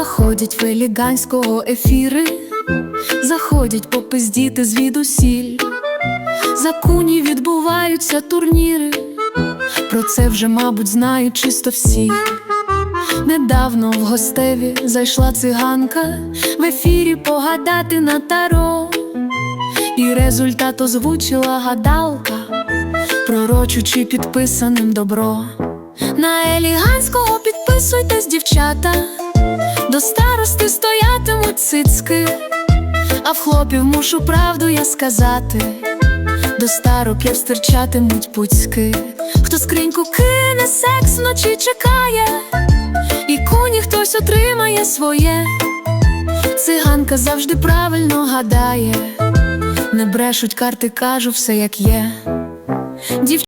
Виходять в еліганського ефіри, заходять попиздіти звідусіль. За куні відбуваються турніри, про це вже, мабуть, знають чисто всі. Недавно в гостеві зайшла циганка в ефірі погадати на таро, і результат озвучила гадалка, пророчучи підписаним добро. На еліганського підписуйтесь, дівчата, до старости стоятимуть цицьки, а в хлопів мушу правду я сказати. До староків стирчатимуть пуцьки, хто скриньку кине, секс вночі чекає, і куні хтось отримає своє. Циганка завжди правильно гадає, не брешуть карти, кажу все як є.